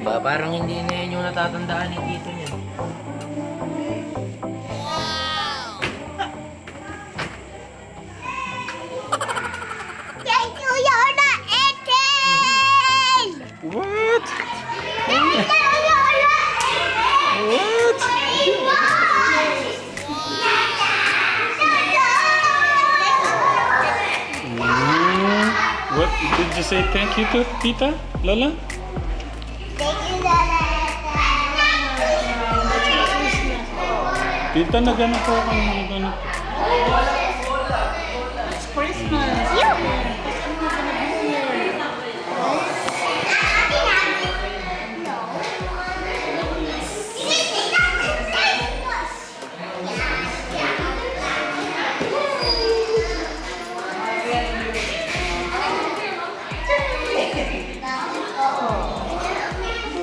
Ba, parang hindi na natatandaan ni Tito niya. What? What? What did you say thank you to Tita? Lola? Tita, nagano po ako ng nagano.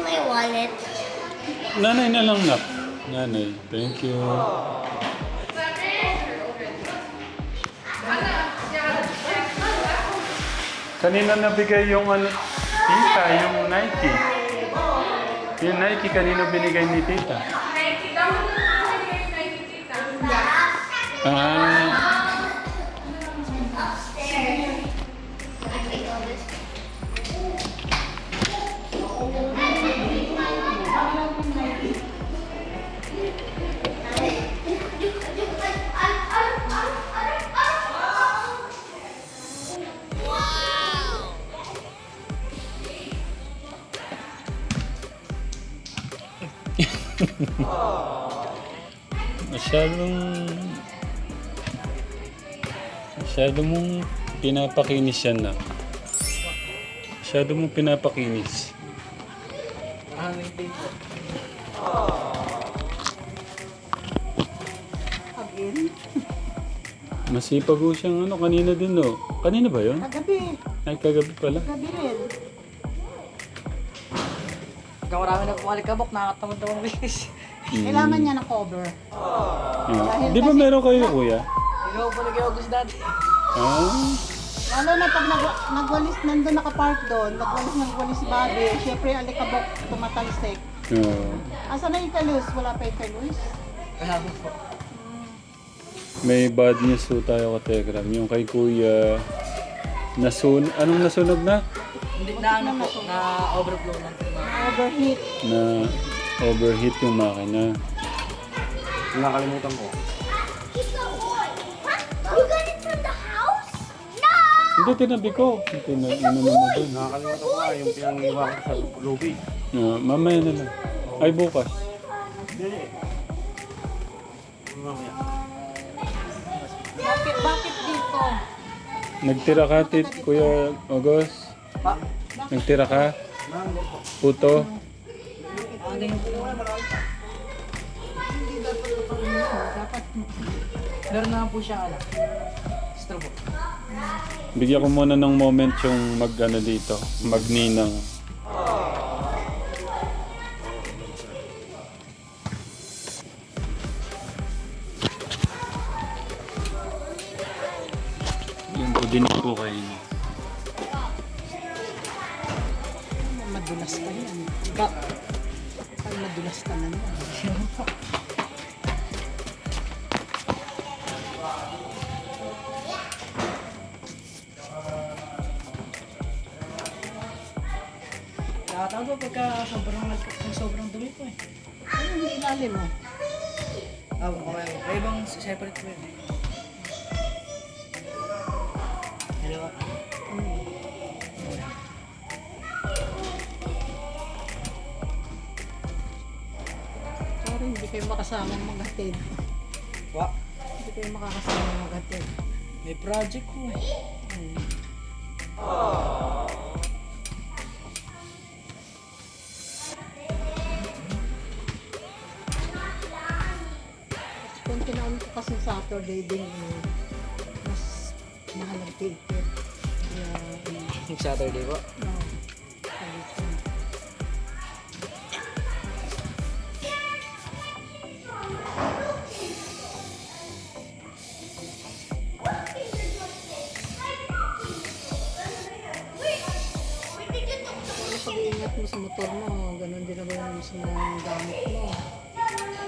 My wallet. Nanay na lang nak. Nanay, thank you. Kanina nabigay yung ano, tita, yung Nike. Yung Nike kanina binigay ni tita. Ah, masyadong... Masyado mong pinapakinis yan na. Masyado mong pinapakinis. Ah. Masipag ko siyang ano, kanina din no. Kanina ba yun? Kagabi, Ay, kagabi pala. gabi rin. Ikaw marami na pong alikabok, nakakatamad naman bilis. Kailangan niya ng cover. Yeah. Di ba meron kayo, kuya? Ikaw po nag-August dati. Ah, Lalo na pag nag nagwalis, nandun nakapark doon, nagwalis ng walis si Bobby, syempre alikabok tumatalsik. Oo. Asa na yung kalus? Wala pa yung kalus? Wala po po. May bad news po tayo ka Telegram. Yung kay kuya, nasun anong nasunog na? Hindi na ano po, na overflow ng mga Overheat. Na overheat yung makina. Nakalimutan ko. You got it from the house? No! Hindi, tinabi ko. Tina, ano mo doon. Nakakalimutan ko nga yung pinangiwa ko sa lobby. Ah, mamaya na lang. Ay, bukas. Bakit, bakit dito? Nagtira ka, tit, Kuya Ogos? Nagtira ka? Puto? Po. Meron na po siya, ano, straw po. Bigyan ko muna ng moment yung mag ano dito, magninang. Yung budinig po kayo. Naman. Nakatawa po pagka sobrang, sobrang dumi po eh. Ano yung ilalim mo? Ah, okay. Ibang separate po yun. Hello? Hindi kayo makasamang maghatid. Wa? Hindi kayo makakasamang maghatid. May project po eh. Kung tinaon ko kasi Saturday din, eh, mas mahal ang ticket. Um, Saturday po. Motor mo, ganun din naman sa mga gamit mo. Sa mga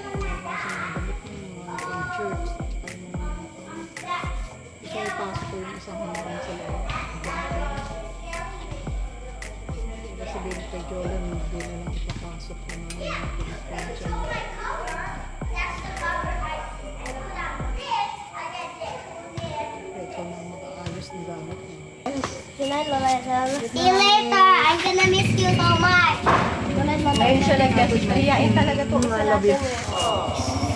damit mo, mga pang church, ay mga ikaw ipasok ko yung isang hanggang sa loob. Diba sabihin kay Jolan, hindi na lang ipapasok ko na mga pinagpansya mo. Na mag-aayos gamit mo. See you later. I'm gonna miss you so much. Ngayon siya. Mahihain talaga to. Isa natin eh.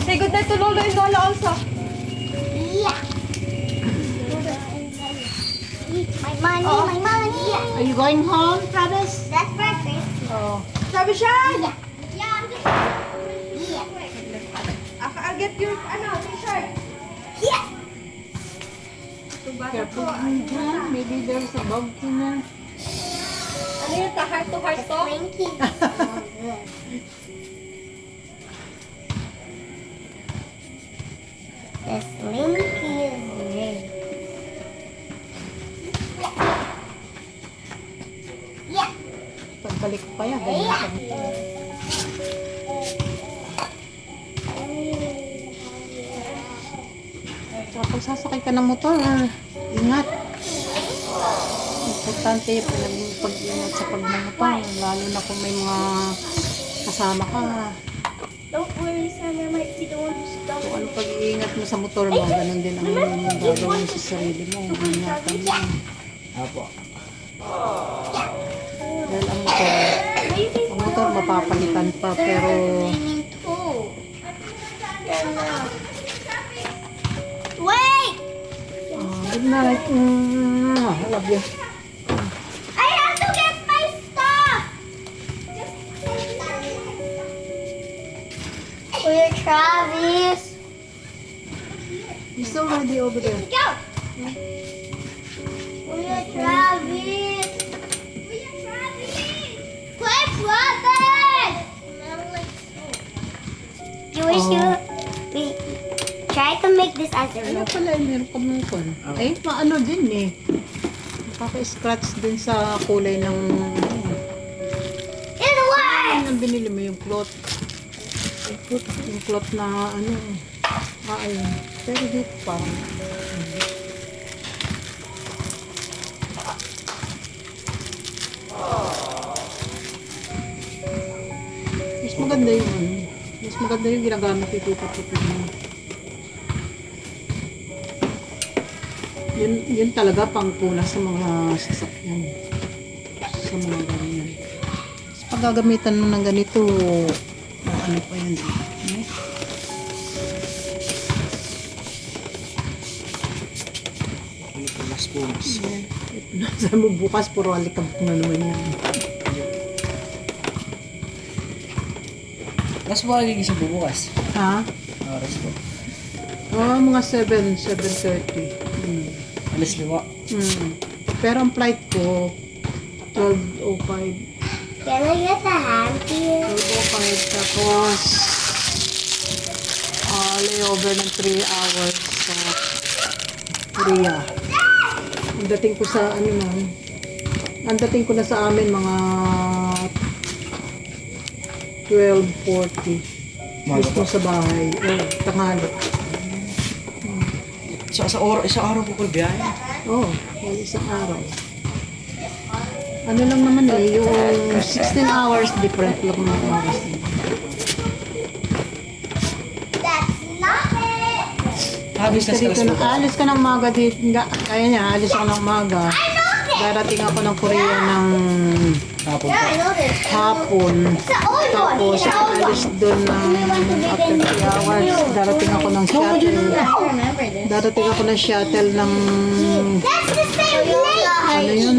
Say good night to Lolo and Lola also. Yeah. My money, my money. Are you going home, Travis? That's breakfast. Oh. Sabi siya! Yeah. Yeah, I'm just. Yeah. I'll get your, ano, t-shirt. Yeah. Careful. Maybe there's a bug in there. Ano yun? Ta heart to heart to? Slinky. The slinky is red. Yeah. Pagbalik pa yan. Pa. Kapag sasakay ka ng motor, ah, ingat. Importante pag-ingat sa pagmamotor. Lalo na kung may mga kasama ka. Don't worry, son. I might be the one who's Kung ano pag-iingat mo sa motor mo, ganun din ang gagawin mo sa sarili mo. Ingatan mo. Apo. Dahil ang motor, ang motor mapapalitan pa pero. Wait! ah, good night. Mm, I love you. Travis! He's already over there. Go! Kuya Travis! Kuya Travis! Kuya Travis! You wish you... We try to make this as a Ano pala, eh, meron ka mong kon. Eh, maano din eh. Nakaka-scratch din sa kulay ng... Way! Ano binili mo yung cloth? Yung cloth, yung cloth na ano. Ah, ayun. Pero dito pa. Mas maganda yung ano. Mas maganda yung ginagamit Tita Puti mo. Yun, yun talaga pang puna sa mga sasakyan. Sa mga ganyan. Tapos pag gagamitan mo ng ganito, ah, ano pa yan? Eh? Ano po, mas pumas. Nasa mo bukas, puro alikab na naman yan. Mas po nagigising po bukas. Ha? Oras po. Oo, mga 7, 7.30. Hmm. Alas lima. Hmm. Pero ang flight ko, 12.05. Can I get a hand here? 12.05 tapos uh, layover ng 3 hours sa Korea. Ang dating ko sa ano na, ang dating ko na sa amin mga 12.40. Mismo sa bahay. Oh, tanghali. Sa, sa, or, sa araw po ko biyahe. Oo, oh, well, isang araw. Ano lang naman eh, yung 16 hours different lang ng oras. That's Kasi sa dito na, alis ka ng maga dito. nga- Kaya niya, alis ako ng maga. Darating ako ng Korea ng Hapon hapon. Tapos, alis doon ng after 3 hours. Darating ako ng shuttle. Darating ako ng shuttle ng That's the same place. ano yun?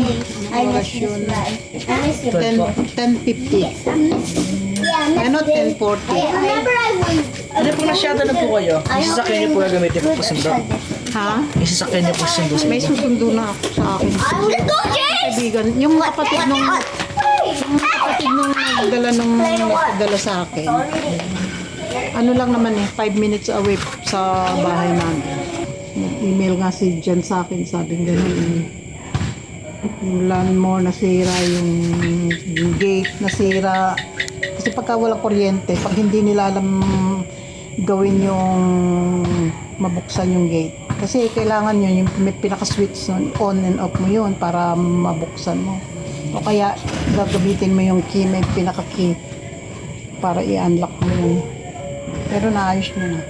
Oras yun? I miss you. 10, 10.50. Yeah, Ano, next day. 10.40. I remember I won. Ano po nasyado na po kayo? Yung sasakyan niyo po gagamitin po po sundo. Ha? Yung sasakyan niyo po sundo sa May inyo. susundo na ako sa akin. Gonna go, James! Kaibigan, yung kapatid nung yung kapatid nung nagdala nung nagdala sa akin. Ano lang naman eh, 5 minutes away sa bahay namin. Nag-email nga si Jen sa akin, sabi ganun. Yung lawnmower nasira, yung, yung gate nasira. Kasi pagka walang kuryente, pag hindi nila alam gawin yung mabuksan yung gate. Kasi kailangan yun, yung may pinaka-switch nun, on and off mo yun para mabuksan mo. O kaya gagamitin mo yung key, may pinaka-key para i-unlock mo yun. Pero naayos niya na.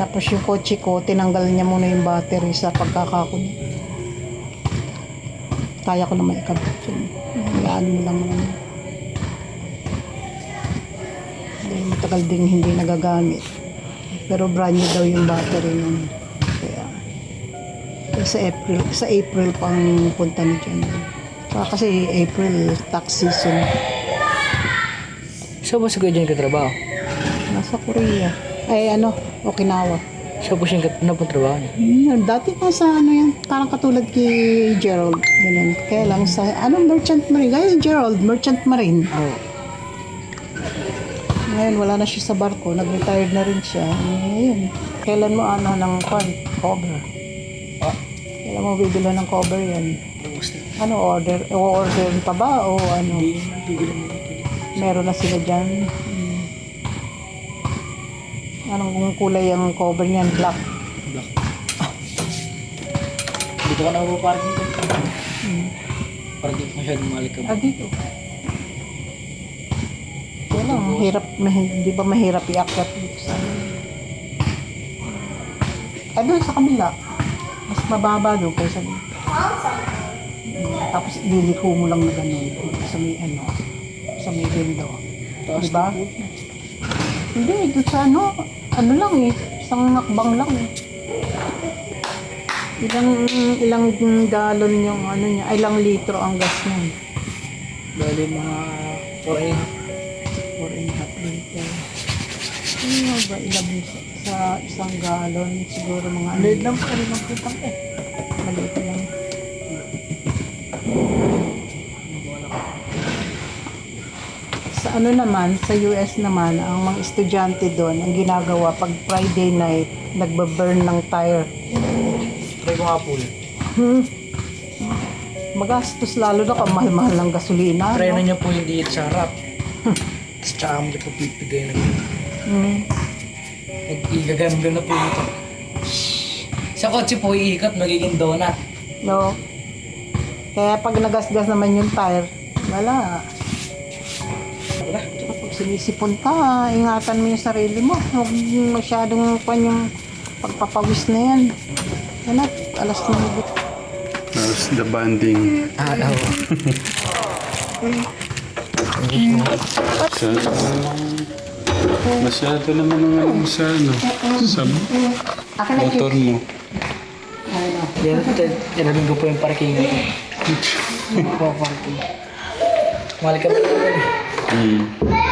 Tapos yung kotse ko, tinanggal niya muna yung battery sa pagkakakon. Kaya ko na may ikabit yun. Hayaan mo lang naman. Matagal ding hindi nagagamit. Pero brand new daw yung battery nun. Kaya, sa April, sa April pang punta ni John. Kasi April, tax season. So, ba si Kuya John katrabaho? Nasa Korea. Ay, ano, Okinawa. Siya po siya kat- napuntrabaho niya. Yun, dati pa sa ano yan, parang katulad kay Gerald, ganun. Kaya lang sa, ano, merchant marine, gaya ni Gerald, merchant marine. Oo. Ngayon, wala na siya sa barko, nag-retired na rin siya. Ngayon, kailan mo ano ng pan, cover? Ah. Kailan mo bibili ng cover yan? Ano, order, o-order pa ba o ano? Meron na sila dyan. Hmm. Anong kulay ang cover niyan? Black. Black. Dito ka na po parking ko. Parang di ko masyadong malikab. Ah, dito. Wala, mahirap, mahi- di ba mahirap iakyat dito sa doon sa kabila. Mas mababa doon kaysa dito. Mm, Tapos ililiko mo lang na ganun sa may ano, sa may window. Di ba? Hindi, doon sa ano, ano lang eh, isang nakbang lang eh. Ilang, ilang galon yung ano niya, ay, ilang litro ang gas niya. Bali mga 4 and a half. 4 Ano ba ilang sa, sa isang galon? Siguro mga ano. Lang po rin ang putang eh. Maliit lang. Sa ano naman, sa US naman, ang mga estudyante doon, ang ginagawa pag Friday night, nagbaburn ng tire. Try ko nga po. Hmm. Magastos lalo na kung mahal-mahal ng gasolina. Try na niyo po yung diet sa harap. Tapos tsaka mo po pipigay na. Hmm. Nag-igagam na po ito. Sa kotse po iikot, magiging donut. No. Kaya pag nagasgas naman yung tire, wala. Wala. Tsaka pag sinisipon ka, ingatan mo yung sarili mo. Huwag masyadong pan yung pagpapawis na yan. Yan at, alas na nabot. Tapos the banding. Ah, daw. Sa, masyado naman ang ano sa ano. Sa motor mo. Ano? Yan, tinabing ko po yung parking. Mali ka eh. Hmm.